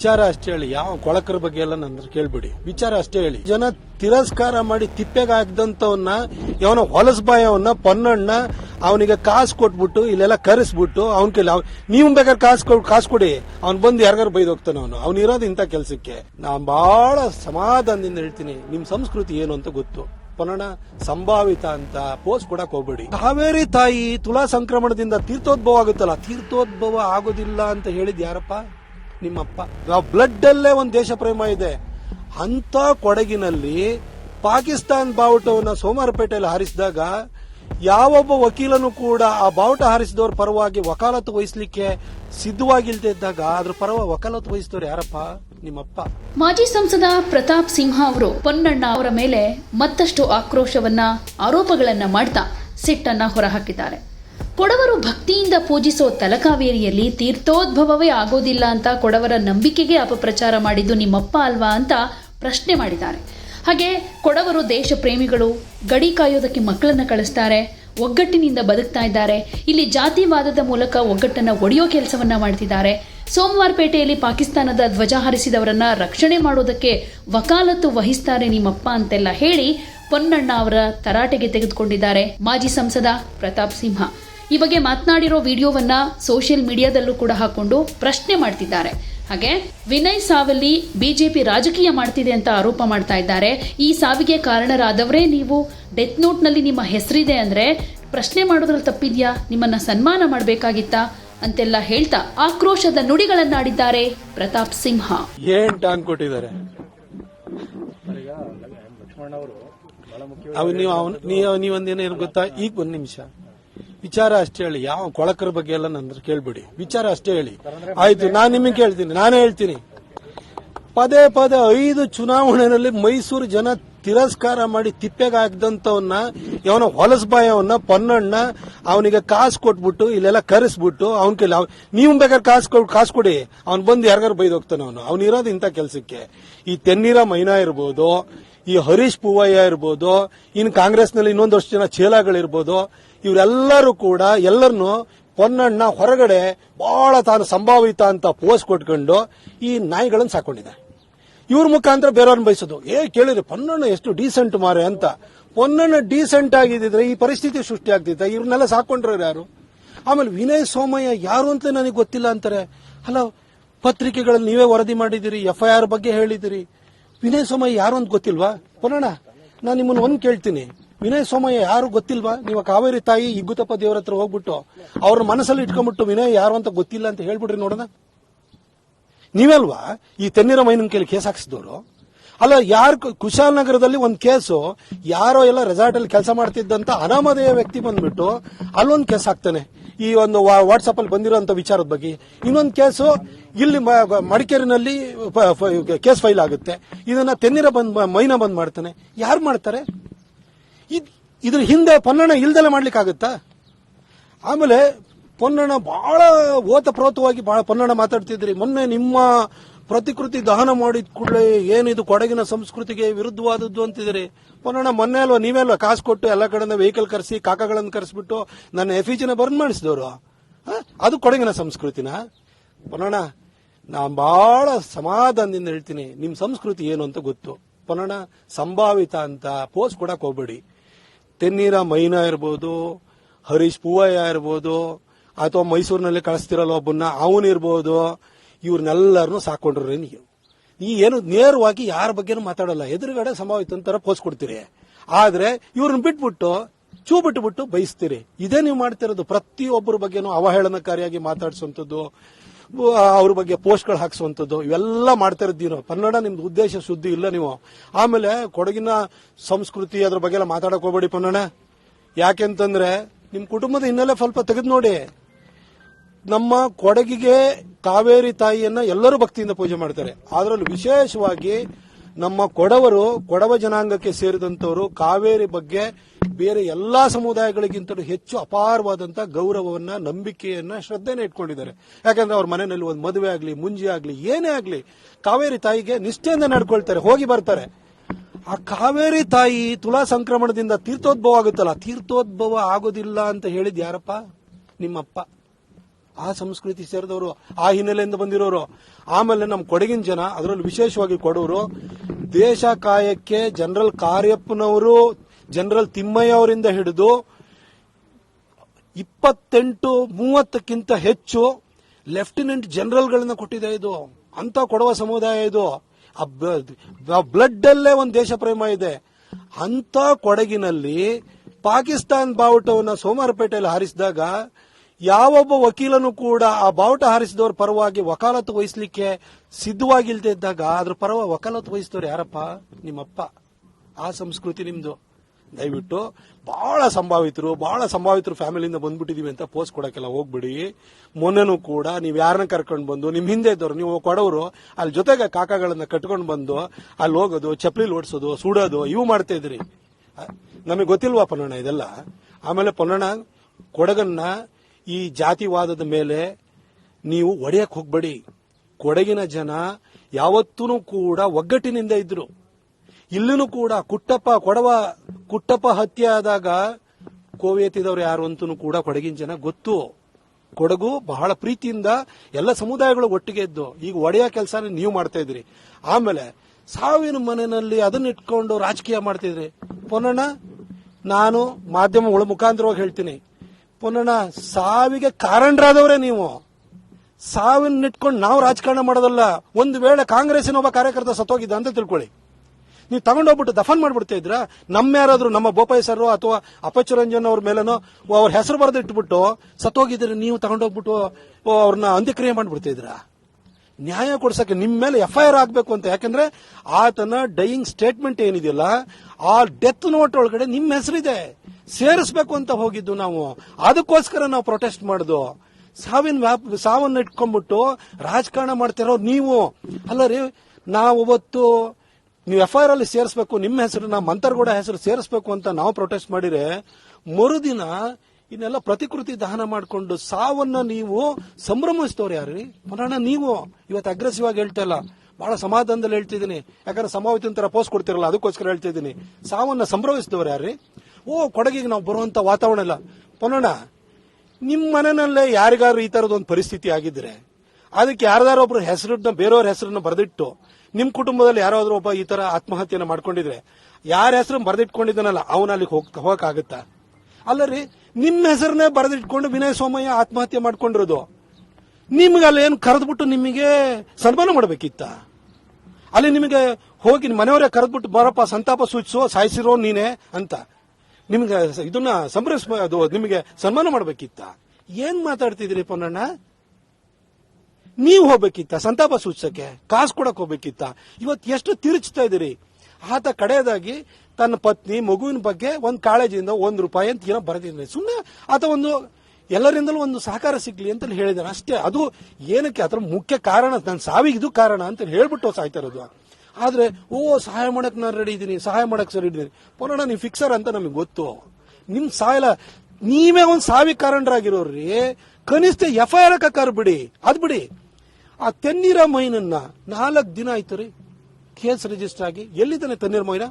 ವಿಚಾರ ಅಷ್ಟೇ ಹೇಳಿ, ಯಾವ ಕೊಳಕರ ಬಗ್ಗೆ ಎಲ್ಲ ನನ್ನ ಕೇಳ್ಬಿಡಿ. ವಿಚಾರ ಅಷ್ಟೇ ಹೇಳಿ, ಜನ ತಿರಸ್ಕಾರ ಮಾಡಿ ತಿಪ್ಪೆಗೆ ಹಾಕ್ದಂತವನ್ನ ಯಾವನ ಹೊಲಸಬಾಯವನ್ನ ಪೊನ್ನಣ್ಣ, ಅವನಿಗೆ ಕಾಸು ಕೊಟ್ಬಿಟ್ಟು, ಇಲ್ಲೆಲ್ಲ ಕರೆಸ್ಬಿಟ್ಟು, ಅವನ ಕೈಲಿ ನೀವು ಬೇಕಾದ್ರೆ ಕಾಸು ಕೊಟ್ಟು ಕಾಸು ಕೊಡಿ. ಅವ್ನು ಬಂದು ಯಾರಿಗಾರು ಬೈದು ಹೋಗ್ತಾನೆ ಅವನು. ಅವ್ನು ಇರೋದು ಇಂಥ ಕೆಲಸಕ್ಕೆ. ನಾನು ಬಹಳ ಸಮಾಧಾನದಿಂದ ಹೇಳ್ತೀನಿ, ನಿಮ್ ಸಂಸ್ಕೃತಿ ಏನು ಅಂತ ಗೊತ್ತು. ಪೊನ್ನಣ ಸಂಭಾವಿತ ಅಂತ ಪೋಸ್ಟ್ ಕೊಡಕ್ ಹೋಗ್ಬೇಡಿ. ಕಾವೇರಿ ತಾಯಿ ತುಲಾ ಸಂಕ್ರಮಣದಿಂದ ತೀರ್ಥೋದ್ಭವ ಆಗುತ್ತಲ್ಲ, ತೀರ್ಥೋದ್ಭವ ಆಗೋದಿಲ್ಲ ಅಂತ ಹೇಳಿದ್ ಯಾರಪ್ಪ? ನಿಮ್ಮಪ್ಪ. ಬ್ಲಡ್ ಅಲ್ಲೇ ಒಂದು ದೇಶ ಪ್ರೇಮ ಇದೆ. ಅಂತ ಕೊಡಗಿನಲ್ಲಿ ಪಾಕಿಸ್ತಾನ್ ಬಾವುಟವನ್ನ ಸೋಮಾರಪೇಟೆಯಲ್ಲಿ ಹಾರಿಸಿದಾಗ ಯಾವೊಬ್ಬ ವಕೀಲನು ಕೂಡ ಆ ಬಾವುಟ ಹಾರಿಸಿದವ್ರ ಪರವಾಗಿ ವಕಾಲತ್ತು ವಹಿಸಲಿಕ್ಕೆ ಸಿದ್ಧವಾಗಿಲ್ದೇ ಇದ್ದಾಗ ಅದ್ರ ಪರವ ವಕಾಲತ್ತು ವಹಿಸಿದವ್ರು ಯಾರಪ್ಪ? ನಿಮ್ಮಪ್ಪ. ಮಾಜಿ ಸಂಸದ ಪ್ರತಾಪ್ ಸಿಂಹ ಅವರು ಪೊನ್ನಣ್ಣ ಅವರ ಮೇಲೆ ಮತ್ತಷ್ಟು ಆಕ್ರೋಶವನ್ನ ಆರೋಪಗಳನ್ನ ಮಾಡ್ತಾ ಸಿಟ್ಟನ್ನ ಹೊರಹಾಕಿದ್ದಾರೆ. ಕೊಡವರು ಭಕ್ತಿಯಿಂದ ಪೂಜಿಸೋ ತಲಕಾವೇರಿಯಲ್ಲಿ ತೀರ್ಥೋದ್ಭವವೇ ಆಗೋದಿಲ್ಲ ಅಂತ ಕೊಡವರ ನಂಬಿಕೆಗೆ ಅಪಪ್ರಚಾರ ಮಾಡಿದ್ದು ನಿಮ್ಮಪ್ಪ ಅಲ್ವಾ ಅಂತ ಪ್ರಶ್ನೆ ಮಾಡಿದ್ದಾರೆ. ಹಾಗೆ ಕೊಡವರು ದೇಶ ಪ್ರೇಮಿಗಳು ಗಡಿ ಕಾಯೋದಕ್ಕೆ ಮಕ್ಕಳನ್ನ ಕಳಿಸ್ತಾರೆ, ಒಗ್ಗಟ್ಟಿನಿಂದ ಬದುಕ್ತಾ ಇದ್ದಾರೆ. ಇಲ್ಲಿ ಜಾತಿವಾದದ ಮೂಲಕ ಒಗ್ಗಟ್ಟನ್ನ ಒಡೆಯೋ ಕೆಲಸವನ್ನ ಮಾಡ್ತಿದ್ದಾರೆ. ಸೋಮವಾರಪೇಟೆಯಲ್ಲಿ ಪಾಕಿಸ್ತಾನದ ಧ್ವಜ ಹಾರಿಸಿದವರನ್ನ ರಕ್ಷಣೆ ಮಾಡೋದಕ್ಕೆ ವಕಾಲತ್ತು ವಹಿಸ್ತಾರೆ ನಿಮ್ಮಪ್ಪ ಅಂತೆಲ್ಲ ಹೇಳಿ ಪೊನ್ನಣ್ಣ ಅವರ ತರಾಟೆಗೆ ತೆಗೆದುಕೊಂಡಿದ್ದಾರೆ. ಮಾಜಿ ಸಂಸದ ಪ್ರತಾಪ್ ಸಿಂಹ. ಈ ಬಗ್ಗೆ ಮಾತನಾಡಿರೋ ವಿಡಿಯೋವನ್ನ ಸೋಷಿಯಲ್ ಮೀಡಿಯಾದಲ್ಲೂ ಕೂಡ ಹಾಕೊಂಡು ಪ್ರಶ್ನೆ ಮಾಡ್ತಿದ್ದಾರೆ. ಹಾಗೆ ವಿನಯ್ ಸಾವಲ್ಲಿ ಬಿಜೆಪಿ ರಾಜಕೀಯ ಮಾಡ್ತಿದೆ ಅಂತ ಆರೋಪ ಮಾಡ್ತಾ ಇದ್ದಾರೆ. ಈ ಸಾವಿಗೆ ಕಾರಣರಾದವರೇ ನೀವು. ಡೆತ್ ನೋಟ್ನಲ್ಲಿ ನಿಮ್ಮ ಹೆಸರಿದೆ ಅಂದ್ರೆ ಪ್ರಶ್ನೆ ಮಾಡೋದ್ರಲ್ಲಿ ತಪ್ಪಿದ್ಯಾ? ನಿಮ್ಮನ್ನ ಸನ್ಮಾನ ಮಾಡಬೇಕಾಗಿತ್ತಾ? ಅಂತೆಲ್ಲ ಹೇಳ್ತಾ ಆಕ್ರೋಶದ ನುಡಿಗಳನ್ನಾಡಿದ್ದಾರೆ ಪ್ರತಾಪ್ ಸಿಂಹ. ಏನ್ ಟಾಂಗ್ ಕೊಟ್ಟಿದ್ದಾರೆ? ನೀವೊಂದೇನು ಏನು ಗೊತ್ತಾ? ಈಗ ಒಂದ್ ನಿಮಿಷ. ವಿಚಾರ ಅಷ್ಟೇ ಹೇಳಿ. ಯಾವ ಕೊಳಕರ ಬಗ್ಗೆ ಎಲ್ಲ ನನ್ನ ಕೇಳ್ಬಿಡಿ. ವಿಚಾರ ಅಷ್ಟೇ ಹೇಳಿ. ಆಯ್ತು ನಾನ್ ನಿಮಗೆ ಕೇಳ್ತೀನಿ. ನಾನೇ ಹೇಳ್ತೀನಿ. ಪದೇ ಪದೇ ಐದು ಚುನಾವಣೆಯಲ್ಲಿ ಮೈಸೂರು ಜನ ತಿರಸ್ಕಾರ ಮಾಡಿ ತಿಪ್ಪೆಗೆ ಹಾಕ್ದಂತವನ್ನ ಇವನ ಹೊಲಸಬಾಯವನ್ನ ಪೊನ್ನಣ್ಣ, ಅವನಿಗೆ ಕಾಸು ಕೊಟ್ಬಿಟ್ಟು, ಇಲ್ಲೆಲ್ಲ ಕರೆಸ್ಬಿಟ್ಟು, ಅವನ ಕೈಲಿ ನೀವು ಬೇಕಾದ್ರೆ ಕಾಸು ಕಾಸು ಕೊಡಿ. ಅವ್ನು ಬಂದು ಯಾರಿಗಾರು ಬೈದೋಗ್ತಾನೆ ಅವನು. ಅವನಿರೋದು ಇಂಥ ಕೆಲಸಕ್ಕೆ. ಈ ತೆನ್ನೀರ ಮೈನಾ ಇರ್ಬೋದು, ಈ ಹರೀಶ್ ಪೂವಯ್ಯ ಇರ್ಬೋದು ಇನ್ನು ಕಾಂಗ್ರೆಸ್ನಲ್ಲಿ ಇನ್ನೊಂದಷ್ಟು ಜನ ಚೇಲಾಗಳಿರ್ಬೋದು ಇವರೆಲ್ಲರೂ ಕೂಡ ಎಲ್ಲರನ್ನು ಪೊನ್ನಣ್ಣ ಹೊರಗಡೆ ಬಹಳ ತಾನು ಸಂಭಾವಿತ ಅಂತ ಪೋಸ್ ಕೊಟ್ಕೊಂಡು ಈ ನಾಯಿಗಳನ್ನು ಸಾಕೊಂಡಿದೆ ಇವ್ರ ಮುಖಾಂತರ ಬೇರೆಯವ್ರನ್ನ ಬಯಸೋದು. ಏ, ಕೇಳಿರಿ, ಪೊನ್ನಣ್ಣ ಎಷ್ಟು ಡೀಸೆಂಟ್ ಮಾರೆ ಅಂತ. ಪೊನ್ನಣ್ಣ ಡೀಸೆಂಟ್ ಆಗಿದ್ದಿದ್ರೆ ಈ ಪರಿಸ್ಥಿತಿ ಸೃಷ್ಟಿ ಆಗ್ತಿದ್ದ ಇವ್ರನ್ನೆಲ್ಲ ಸಾಕೊಂಡ್ರ ಯಾರು? ಆಮೇಲೆ ವಿನಯ್ ಸೋಮಯ್ಯ ಯಾರು ಅಂತ ನನಗೆ ಗೊತ್ತಿಲ್ಲ ಅಂತಾರೆ. ಅಲ್ಲ ಪತ್ರಿಕೆಗಳಲ್ಲಿ ನೀವೇ ವರದಿ ಮಾಡಿದಿರಿ ಎಫ್ಐಆರ್ ಬಗ್ಗೆ ಹೇಳಿದಿರಿ ವಿನಯ್ ಸೋಮಯ್ಯ ಯಾರು ಅಂತ ಗೊತ್ತಿಲ್ವಾ? ಪೊನ್ನಣ್ಣ, ನಾನು ನಿಮ್ಮನ್ನ ಒಂದು ಕೇಳ್ತೀನಿ. ವಿನಯ್ ಸೋಮಯ್ಯ ಯಾರು ಗೊತ್ತಿಲ್ವಾ? ನೀವು ಕಾವೇರಿ ತಾಯಿ ಇಗ್ಗುತಪ್ಪ ದೇವರ ಹತ್ರ ಹೋಗ್ಬಿಟ್ಟು ಅವ್ರ ಮನಸ್ಸಲ್ಲಿ ಇಟ್ಕೊಂಡ್ಬಿಟ್ಟು ವಿನಯ್ ಯಾರು ಅಂತ ಗೊತ್ತಿಲ್ಲ ಅಂತ ಹೇಳ್ಬಿಡ್ರಿ ನೋಡೋಣ. ನೀವಲ್ವಾ ಈ ತೆನ್ನೀರ ಮೈನ ಕೇಳಿ ಕೇಸ್ ಹಾಕಿಸಿದವರು? ಅಲ್ಲ, ಯಾರು ಕುಶಾಲನಗರದಲ್ಲಿ ಒಂದು ಕೇಸು ಯಾರೋ ಎಲ್ಲ ರೆಸಾರ್ಟ್ ಅಲ್ಲಿ ಕೆಲಸ ಮಾಡ್ತಿದ್ದಂತ ಅನಾಮಧೇಯ ವ್ಯಕ್ತಿ ಬಂದ್ಬಿಟ್ಟು ಅಲ್ಲೊಂದು ಕೇಸ್ ಹಾಕ್ತಾನೆ. ಈ ಒಂದು ವಾಟ್ಸ್ಆಪ್ ಅಲ್ಲಿ ಬಂದಿರೋಂತ ವಿಚಾರದ ಬಗ್ಗೆ. ಇನ್ನೊಂದು ಕೇಸು ಇಲ್ಲಿ ಮಡಿಕೇರಿನಲ್ಲಿ ಕೇಸ್ ಫೈಲ್ ಆಗುತ್ತೆ. ಇದನ್ನ ತೆನ್ನೀರ ಬಂದ್ ಮೈನ ಬಂದ್ ಮಾಡ್ತಾನೆ. ಯಾರು ಮಾಡ್ತಾರೆ? ಇದ್- ಇದ್ರ ಹಿಂದೆ ಇಲ್ಲದಲೆ ಮಾಡ್ಲಿಕ್ಕೆ ಆಗುತ್ತಾ ಆಮೇಲೆ ಪೊನ್ನಣ್ಣ ಬಹಳ ಓತಪ್ರೋತವಾಗಿ ಬಹಳ ಪೊನ್ನಣ್ಣ ಮಾತಾಡ್ತಿದ್ರಿ. ಮೊನ್ನೆ ನಿಮ್ಮ ಪ್ರತಿಕೃತಿ ದಹನ ಮಾಡಿದ ಕೂಡಲೇ ಏನಿದು ಕೊಡಗಿನ ಸಂಸ್ಕೃತಿಗೆ ವಿರುದ್ಧವಾದದ್ದು ಅಂತಿದ್ರಿ ಪೊನ್ನಣ್ಣ, ಮೊನ್ನೆ ಅಲ್ವಾ ನೀವೇ ಅಲ್ವಾ ಕಾಸು ಕೊಟ್ಟು ಎಲ್ಲ ಕಡೆಯಿಂದ ವೆಹಿಕಲ್ ಕರೆಸಿ, ಕಾಕಗಳನ್ನು ಕರೆಸ್ಬಿಟ್ಟು ನನ್ನ ಎಫಿಜಿನ ಬರ್ನ್ ಮಾಡಿಸಿದವರು? ಅದು ಕೊಡಗಿನ ಸಂಸ್ಕೃತಿನ? ಪೊನ್ನಣ್ಣ, ನಾನು ಬಹಳ ಸಮಾಧಾನದಿಂದ ಹೇಳ್ತೀನಿ. ನಿಮ್ಮ ಸಂಸ್ಕೃತಿ ಏನು ಅಂತ ಗೊತ್ತು. ಪೊನ್ನಣ್ಣ, ಸಂಭಾವಿತ ಅಂತ ಪೋಸ್ ಕೊಡಕ್ ಹೋಗ್ಬೇಡಿ. ತೆನ್ನೀರ ಮೈನಾ ಇರ್ಬೋದು, ಹರೀಶ್ ಪೂವಯ್ಯ ಇರ್ಬೋದು ಅಥವಾ ಮೈಸೂರಿನಲ್ಲಿ ಕಳಿಸ್ತಿರಲ್ಲ ಒಬ್ಬನ್ನ ಅವನಿರ್ಬೋದು ಇವ್ರನ್ನೆಲ್ಲರನ್ನು ಸಾಕೊಂಡ್ರೆ ನೀವು ನೀ ಏನು ನೇರವಾಗಿ ಯಾರ ಬಗ್ಗೆನೂ ಮಾತಾಡಲ್ಲ. ಎದುರುಗಡೆ ಸಂಭಾವಿತ ಅಂತಾರ ಪೋಸ್ಟ್ ಕೊಡ್ತೀರಿ. ಆದ್ರೆ ಇವ್ರನ್ನ ಬಿಟ್ಬಿಟ್ಟು, ಚೂ ಬಿಟ್ಟುಬಿಟ್ಟು ಬಯಸ್ತೀರಿ ಇದೇ ನೀವು ಮಾಡ್ತಿರೋದು. ಪ್ರತಿಯೊಬ್ಬರ ಬಗ್ಗೆನೂ ಅವಹೇಳನಕಾರಿಯಾಗಿ ಮಾತಾಡಿಸುವಂಥದ್ದು ಅವ್ರ ಬಗ್ಗೆ ಪೋಸ್ಟ್ಗಳು ಹಾಕಿಸುವಂಥದ್ದು, ಇವೆಲ್ಲ ಮಾಡ್ತಾ ಇದ್ದೀವಿ ನಾವು ಕನ್ನಡ ನಿಮ್ದು ಉದ್ದೇಶ, ಸುದ್ದಿ ಇಲ್ಲ ನೀವು. ಆಮೇಲೆ ಕೊಡಗಿನ ಸಂಸ್ಕೃತಿ ಅದ್ರ ಬಗ್ಗೆ ಎಲ್ಲ ಮಾತಾಡಕ್ ಹೋಗ್ಬೇಡಿ ಯಾಕೆ ಯಾಕೆಂತಂದ್ರೆ ನಿಮ್ ಕುಟುಂಬದ ಹಿನ್ನೆಲೆ ಸ್ವಲ್ಪ ತೆಗೆದು ನೋಡಿ. ನಮ್ಮ ಕೊಡಗಿಗೆ ಕಾವೇರಿ ತಾಯಿಯನ್ನ ಎಲ್ಲರೂ ಭಕ್ತಿಯಿಂದ ಪೂಜೆ ಮಾಡ್ತಾರೆ. ಅದರಲ್ಲೂ ವಿಶೇಷವಾಗಿ ನಮ್ಮ ಕೊಡವರು, ಕೊಡವ ಜನಾಂಗಕ್ಕೆ ಸೇರಿದಂತವರು ಕಾವೇರಿ ಬಗ್ಗೆ ಬೇರೆ ಎಲ್ಲಾ ಸಮುದಾಯಗಳಿಗಿಂತಲೂ ಹೆಚ್ಚು ಅಪಾರವಾದಂತ ಗೌರವವನ್ನ, ನಂಬಿಕೆಯನ್ನ ಶ್ರದ್ಧೆಯನ್ನು ಇಟ್ಕೊಂಡಿದ್ದಾರೆ. ಯಾಕಂದ್ರೆ ಅವ್ರ ಮನೆಯಲ್ಲಿ ಒಂದು ಮದುವೆ ಆಗಲಿ, ಮುಂಜಿ ಆಗಲಿ, ಏನೇ ಆಗಲಿ ಕಾವೇರಿ ತಾಯಿಗೆ ನಿಷ್ಠೆಯಿಂದ ನಡ್ಕೊಳ್ತಾರೆ, ಹೋಗಿ ಬರ್ತಾರೆ. ಆ ಕಾವೇರಿ ತಾಯಿ ತುಲಾ ಸಂಕ್ರಮಣದಿಂದ ತೀರ್ಥೋದ್ಭವ ಆಗುತ್ತಲ್ಲ, ತೀರ್ಥೋದ್ಭವ ಆಗೋದಿಲ್ಲ ಅಂತ ಹೇಳಿದ್ ಯಾರಪ್ಪ? ನಿಮ್ಮಪ್ಪ. ಆ ಸಂಸ್ಕೃತಿ ಸೇರಿದವರು, ಆ ಹಿನ್ನೆಲೆಯಿಂದ ಬಂದಿರೋರು. ಆಮೇಲೆ ನಮ್ಮ ಕೊಡಗಿನ ಜನ ಅದರಲ್ಲಿ ವಿಶೇಷವಾಗಿ ಕೊಡೋರು. ದೇಶ ಕಾಯಕ್ಕೆ ಜನರಲ್ ಕಾರ್ಯಪ್ಪನವರು, ಜನರಲ್ ತಿಮ್ಮಯ್ಯ ಅವರಿಂದ ಹಿಡಿದು ಇಪ್ಪತ್ತೆಂಟು, ಮೂವತ್ತಕ್ಕಿಂತ ಹೆಚ್ಚು ಲೆಫ್ಟಿನೆಂಟ್ ಜನರಲ್ಗಳನ್ನ ಕೊಟ್ಟಿದೆ ಇದು. ಅಂತ ಕೊಡುವ ಸಮುದಾಯ ಇದು. ಬ್ಲಡ್ ಅಲ್ಲೇ ಒಂದು ದೇಶ ಪ್ರೇಮ ಇದೆ. ಅಂತ ಕೊಡಗಿನಲ್ಲಿ ಪಾಕಿಸ್ತಾನ್ ಬಾವುಟವನ್ನ ಸೋಮವಾರಪೇಟೆಯಲ್ಲಿ ಹಾರಿಸಿದಾಗ ಯಾವೊಬ್ಬ ವಕೀಲನು ಕೂಡ ಆ ಬಾವುಟ ಹಾರಿಸಿದವರ ಪರವಾಗಿ ವಕಾಲತ್ತು ವಹಿಸಲಿಕ್ಕೆ ಸಿದ್ಧವಾಗಿಲ್ದೇ ಇದ್ದಾಗ ಅದ್ರ ಪರವ ವಕಾಲತ್ತು ವಹಿಸಿದವ್ರು ಯಾರಪ್ಪ? ನಿಮ್ಮಪ್ಪ. ಆ ಸಂಸ್ಕೃತಿ ನಿಮ್ದು. ದಯವಿಟ್ಟು ಬಹಳ ಸಂಭಾವಿತರು ಬಹಳ ಸಂಭಾವಿತರು ಫ್ಯಾಮಿಲಿಯಿಂದ ಬಂದ್ಬಿಟ್ಟಿದೀವಿ ಅಂತ ಪೋಸ್ಟ್ ಕೊಡಕ್ಕೆಲ್ಲ ಹೋಗ್ಬಿಡಿ. ಮೊನ್ನೆನೂ ಕೂಡ ನೀವು ಯಾರನ್ನ ಕರ್ಕೊಂಡು ಬಂದು, ನಿಮ್ ಹಿಂದೆ ಇದ್ದವ್ರು, ನೀವು ಕೊಡೋರು ಅಲ್ಲಿ ಜೊತೆಗೆ ಕಾಕಾಗಳನ್ನ ಕಟ್ಕೊಂಡು ಬಂದು ಅಲ್ಲಿ ಹೋಗೋದು ಚಪ್ಪಲಿ ಓಡಿಸೋದು, ಸುಡೋದು, ಇವು ಮಾಡ್ತಾ ಇದ್ರಿ. ನಮಗೆ ಗೊತ್ತಿಲ್ವಾ ಪೊನ್ನಣ್ಣ ಇದೆಲ್ಲ? ಆಮೇಲೆ ಪೊನ್ನಣ್ಣ, ಕೊಡಗನ್ನ ಈ ಜಾತಿವಾದದ ಮೇಲೆ ನೀವು ಒಡೆಯಕ್ ಹೋಗ್ಬೇಡಿ. ಕೊಡಗಿನ ಜನ ಯಾವತ್ತೂ ಕೂಡ ಒಗ್ಗಟ್ಟಿನಿಂದ ಇದ್ರು. ಇಲ್ಲೂ ಕೂಡ ಕುಟ್ಟಪ್ಪ, ಕೊಡವ, ಕುಟ್ಟಪ್ಪ ಹತ್ಯೆ ಆದಾಗ ಕೋವೇತಿದವರು ಯಾರು ಅಂತೂ ಕೂಡ ಕೊಡಗಿನ ಜನ ಗೊತ್ತು. ಕೊಡಗು ಬಹಳ ಪ್ರೀತಿಯಿಂದ ಎಲ್ಲ ಸಮುದಾಯಗಳು ಒಟ್ಟಿಗೆ ಇದ್ದು, ಈಗ ಒಡೆಯ ಕೆಲಸ ನೀವು ಮಾಡ್ತಾ ಇದ್ರಿ ಆಮೇಲೆ ಸಾವಿನ ಮನೆಯಲ್ಲಿ ಅದನ್ನ ಇಟ್ಕೊಂಡು ರಾಜಕೀಯ ಮಾಡ್ತಿದ್ರಿ. ಪೊನ್ನಣ್ಣ, ನಾನು ಮಾಧ್ಯಮಗಳ ಮುಖಾಂತರವಾಗಿ ಹೇಳ್ತೀನಿ. ಪೊನ್ನಣ್ಣ ಸಾವಿಗೆ ಕಾರಣರಾದವರೇ ನೀವು. ಸಾವಿನ ಇಟ್ಕೊಂಡು ನಾವು ರಾಜಕಾರಣ ಮಾಡೋದಲ್ಲ. ಒಂದು ವೇಳೆ ಕಾಂಗ್ರೆಸ್ಸಿನ ಒಬ್ಬ ಕಾರ್ಯಕರ್ತ ಸತ್ತೋಗಿದ್ದ ಅಂತ ತಿಳ್ಕೊಳ್ಳಿ. ನೀವು ತಗೊಂಡೋಗ್ಬಿಟ್ಟು ದಫನ್ ಮಾಡ್ಬಿಡ್ತಾ ಇದ್ರ? ನಮ್ಮ ಯಾರಾದ್ರೂ ನಮ್ಮ ಬೋಪಾಯಿ ಸರ್ ಅಥವಾ ಅಪಚುರಂಜನ್ ಅವ್ರ ಮೇಲೇನೋ ಅವ್ರ ಹೆಸರು ಬರೆದು ಇಟ್ಬಿಟ್ಟು ಸತ್ತೋಗಿದ್ರೆ ನೀವು ತಗೊಂಡೋಗ್ಬಿಟ್ಟು ಅವ್ರನ್ನ ಅಂತ್ಯಕ್ರಿಯೆ ಮಾಡ್ಬಿಡ್ತಾ ಇದ್ರ? ನ್ಯಾಯ ಕೊಡ್ಸಕ್ಕೆ ನಿಮ್ಮ ಮೇಲೆ ಎಫ್ ಐ ಆರ್ ಆಗ್ಬೇಕು ಅಂತ. ಯಾಕಂದ್ರೆ ಆತನ ಡೈಯಿಂಗ್ ಸ್ಟೇಟ್ಮೆಂಟ್ ಏನಿದೆಯಲ್ಲ, ಆ ಡೆತ್ ನೋಟ್ ಒಳಗಡೆ ನಿಮ್ಮ ಹೆಸರಿದೆ. ಸೇರಿಸ್ಬೇಕು ಅಂತ ಹೋಗಿದ್ದು ನಾವು. ಅದಕ್ಕೋಸ್ಕರ ನಾವು ಪ್ರೊಟೆಸ್ಟ್ ಮಾಡುದು. ಸಾವಿನ ವ್ಯಾಪ್, ಸಾವನ್ನ ಇಟ್ಕೊಂಡ್ಬಿಟ್ಟು ರಾಜಕಾರಣ ಮಾಡ್ತಿರೋ ನೀವು. ಅಲ್ಲ ರೀ, ನಾವು ಅವತ್ತು ನೀವು ಎಫ್ ಐ ಅಲ್ಲಿ ಸೇರಿಸಬೇಕು, ನಿಮ್ಮ ನಮ್ಮ ಮಂತರ್ಗೌಡ ಹೆಸರು ಸೇರಿಸಬೇಕು ಅಂತ ನಾವು ಪ್ರೊಟೆಸ್ಟ್ ಮಾಡಿದ್ರೆ ಮರುದಿನ ಇನ್ನೆಲ್ಲ ಪ್ರತಿಕೃತಿ ದಹನ ಮಾಡಿಕೊಂಡು ಸಾವನ್ನ ನೀವು ಸಂಭ್ರಮಿಸ್ತವ್ರು ಯಾರ್ರಿ ಮನೋಣ, ನೀವು. ಇವತ್ತು ಅಗ್ರೆಸಿವ್ ಆಗಿ ಹೇಳ್ತಾ ಇಲ್ಲ. ಬಹಳ ಸಮಾಧಾನದಲ್ಲಿ ಹೇಳ್ತಿದ್ದೀನಿ. ಯಾಕಂದ್ರೆ ಸಮಾವೇತ ತರ ಪೋಸ್ಟ್ ಕೊಡ್ತಿರಲ್ಲ, ಅದಕ್ಕೋಸ್ಕರ ಹೇಳ್ತಿದ್ದೀನಿ. ಸಾವನ್ನ ಸಂಭ್ರಮಿಸಿದವ್ರು ಯಾರ್ರಿ ಓ, ಕೊಡಗಿಗೆ ನಾವು ಬರುವಂತ ವಾತಾವರಣ ಇಲ್ಲ. ಪುನಃ ನಿಮ್ಮ ಮನೆಯಲ್ಲೇ ಯಾರಿಗಾದ್ರು ಈ ತರದ ಒಂದು ಪರಿಸ್ಥಿತಿ ಆಗಿದ್ರೆ, ಅದಕ್ಕೆ ಯಾರ್ದಾರ ಒಬ್ರು ಹೆಸರನ್ನ, ಬೇರೆಯವ್ರ ಹೆಸರನ್ನ ಬರೆದಿಟ್ಟು, ನಿಮ್ ಕುಟುಂಬದಲ್ಲಿ ಯಾರಾದ್ರೂ ಒಬ್ಬ ಈ ತರ ಆತ್ಮಹತ್ಯೆನ ಮಾಡ್ಕೊಂಡಿದ್ರೆ, ಯಾರ ಹೆಸರು ಬರೆದಿಟ್ಕೊಂಡಿದ್ದಾನಲ್ಲ, ಅವನ ಅಲ್ಲಿಗೆ ಹೋಗ್ ಹೋಗಕ್ಕಾಗತ್ತಾ ಅಲ್ಲ ರೀ ನಿಮ್ಮ ಹೆಸರನ್ನೇ ಬರೆದಿಟ್ಕೊಂಡು ವಿನಯ್ ಸೋಮಯ್ಯ ಆತ್ಮಹತ್ಯೆ ಮಾಡ್ಕೊಂಡಿರೋದು, ನಿಮ್ಗೆ ಅಲ್ಲಿ ಏನು ಕರೆದ್ಬಿಟ್ಟು ನಿಮಗೆ ಸನ್ಮಾನ ಮಾಡಬೇಕಿತ್ತ? ಅಲ್ಲಿ ನಿಮಗೆ ಹೋಗಿ ಮನೆಯವರೇ ಕರೆದ್ಬಿಟ್ಟು, ಬರಪ್ಪ, ಸಂತಾಪ ಸೂಚಿಸೋ ಸಾಯಿಸಿರೋ ನೀನೆ ಅಂತ. ನಿಮ್ಗೆ ಇದನ್ನ ಸಂಭ್ರಮಿಸ್ ನಿಮಗೆ ಸನ್ಮಾನ ಮಾಡಬೇಕಿತ್ತ. ಏನ್ ಮಾತಾಡ್ತಿದ್ರಿ ಪೊನ್ನಣ್ಣ ನೀವು ಹೋಗ್ಬೇಕಿತ್ತ ಸಂತಾಪ ಸೂಚಿಸಕ್ಕೆ ಕಾಸು ಕೊಡಕ್ ಹೋಗ್ಬೇಕಿತ್ತ. ಇವತ್ತು ಎಷ್ಟು ತಿರುಚ್ತಾ ಇದೀರಿ ಆತ ಕಡೆಯದಾಗಿ ತನ್ನ ಪತ್ನಿ, ಮಗುವಿನ ಬಗ್ಗೆ ಒಂದು ಕಾಳಜಿಯಿಂದ ಒಂದು ರೂಪಾಯಿ ಅಂತ ಏನೋ ಬರೆದಿದ್ರೆ ಸುಮ್ಮನೆ ಆತ ಒಂದು ಎಲ್ಲರಿಂದಲೂ ಒಂದು ಸಹಕಾರ ಸಿಗ್ಲಿ ಅಂತ ಹೇಳಿದಾನೆ ಅಷ್ಟೇ. ಅದು ಏನಕ್ಕೆ? ಅದರ ಮುಖ್ಯ ಕಾರಣ ನನ್ನ ಸಾವಿಗೆ ಇದು ಕಾರಣ ಅಂತ ಹೇಳ್ಬಿಟ್ಟು ಸಾಯ್ತಾ ಇರೋದು. ಆದ್ರೆ, ಓ, ಸಹಾಯ ಮಾಡಕ್ ನಾನು ರೆಡಿ ಇದ್ದೀನಿ ಸಹಾಯ ಮಾಡಕ್ ಸರಿ ಇದ್ದೀನಿ. ಪುನಃ ನೀವು ಫಿಕ್ಸರ್ ಅಂತ ನಮಗೆ ಗೊತ್ತು. ನಿಮ್ ಸಾಯಲ, ನೀವೇ ಒಂದು ಸಾವಿ ಕಾರಣರಾಗಿರೋರಿ ಕನಿಷ್ಠ ಎಫ್ ಐ ಆರ್ ಹಾಕಕ್ಕಾರ ಬಿಡಿ ಅದ್ ಬಿಡಿ. ಆ ತೆನ್ನೀರ ಮೈನನ್ನ ನಾಲ್ಕು ದಿನ ಆಯ್ತು ರೀ ಕೇಸ್ ರಿಜಿಸ್ಟರ್ ಆಗಿ, ಎಲ್ಲಿದ್ದಾನೆ ತಣ್ಣೀರ್ ಮೈನ?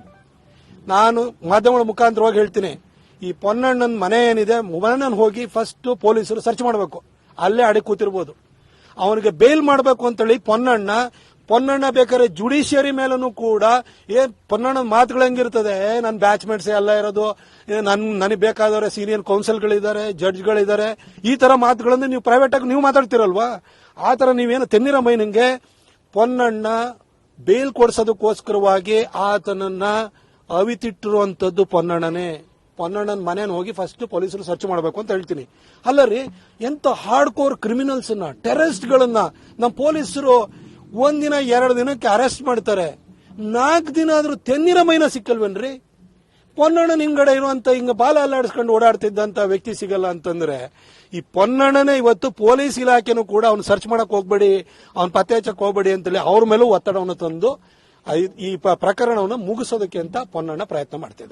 ನಾನು ಮಾಧ್ಯಮಗಳ ಮುಖಾಂತರವಾಗಿ ಹೇಳ್ತೀನಿ, ಈ ಪೊನ್ನಣ್ಣನ ಮನೆ ಏನಿದೆ ಮನೆಯನ್ನು ಹೋಗಿ ಫಸ್ಟ್ ಪೊಲೀಸರು ಸರ್ಚ್ ಮಾಡಬೇಕು. ಅಲ್ಲೇ ಅಡಿ ಕೂತಿರ್ಬೋದು. ಅವನಿಗೆ ಬೇಲ್ ಮಾಡಬೇಕು ಅಂತೇಳಿ ಪೊನ್ನಣ್ಣ ಪೊನ್ನಣ್ಣ ಬೇಕಾದ್ರೆ ಜುಡಿಷಿಯರಿ ಮೇಲೂ ಕೂಡ ಏ ಪೊನ್ನಣ್ಣ ಮಾತುಗಳು ಹೆಂಗಿರ್ತದೆ? ನನ್ನ ಬ್ಯಾಚ್ಮೇಟ್ಸ್ ಎಲ್ಲ ಇರೋದು. ನನ್, ನನಗೆ ಬೇಕಾದವ್ರೆ ಸೀನಿಯರ್ ಕೌನ್ಸಿಲ್ಗಳಿದ್ದಾರೆ ಜಡ್ಜ್ಗಳಿದ್ದಾರೆ ಈ ತರ ಮಾತುಗಳನ್ನು ನೀವು ಪ್ರೈವೇಟ್ ಆಗಿ ನೀವು ಮಾತಾಡ್ತಿರಲ್ವಾ? ಆ ತರ ನೀವೇನು ತೆನ್ನಿರ ಮೈನಿಂಗೆ ಪೊನ್ನಣ್ಣ ಬೇಲ್ ಕೊಡ್ಸೋದಕ್ಕೋಸ್ಕರವಾಗಿ ಆತನನ್ನ ಅವಿತಿಟ್ಟಿರುವಂತದ್ದು ಪೊನ್ನಣ್ಣನೇ. ಪೊನ್ನಣ್ಣನ ಮನೇನ ಹೋಗಿ ಫಸ್ಟ್ ಪೊಲೀಸರು ಸರ್ಚ್ ಮಾಡಬೇಕು ಅಂತ ಹೇಳ್ತೀನಿ. ಅಲ್ಲ ರೀ ಎಂತ ಹಾರ್ಡ್ ಕೋರ್ ಕ್ರಿಮಿನಲ್ಸ್ ಟೆರರಿಸ್ಟ್ ಗಳನ್ನ ನಮ್ಮ ಪೊಲೀಸರು ಒಂದಿನ, ಎರಡು ದಿನಕ್ಕೆ ಅರೆಸ್ಟ್ ಮಾಡ್ತಾರೆ. ನಾಲ್ಕು ದಿನ ಆದರೂ ತೆನ್ನಿರ ಮೈನ ಸಿಕ್ಕಲ್ವೇನ್ರಿ? ಪೊನ್ನಣ್ಣ ಹಿಂಗಡೆ ಇರುವಂತ ಹಿಂಗ ಬಾಲ ಅಲ್ಲಾಡಿಸ್ಕೊಂಡು ಓಡಾಡ್ತಿದ್ದಂತ ವ್ಯಕ್ತಿ ಸಿಗಲ್ಲ ಅಂತಂದ್ರೆ, ಈ ಪೊನ್ನಣ್ಣನೇ ಇವತ್ತು ಪೊಲೀಸ್ ಇಲಾಖೆನೂ ಕೂಡ ಅವ್ನು ಸರ್ಚ್ ಮಾಡಕ್ ಹೋಗ್ಬೇಡಿ, ಅವ್ನ ಪತ್ತೆ ಹಚ್ಚಕ್ ಹೋಗ್ಬೇಡಿ ಅಂತೇಳಿ ಅವ್ರ ಮೇಲೂ ಒತ್ತಡವನ್ನು ತಂದು ಈ ಪ್ರಕರಣವನ್ನು ಮುಗಿಸೋದಕ್ಕೆ ಅಂತ ಪೊನ್ನಣ್ಣ ಪ್ರಯತ್ನ ಮಾಡ್ತಿದ್ದಾರೆ.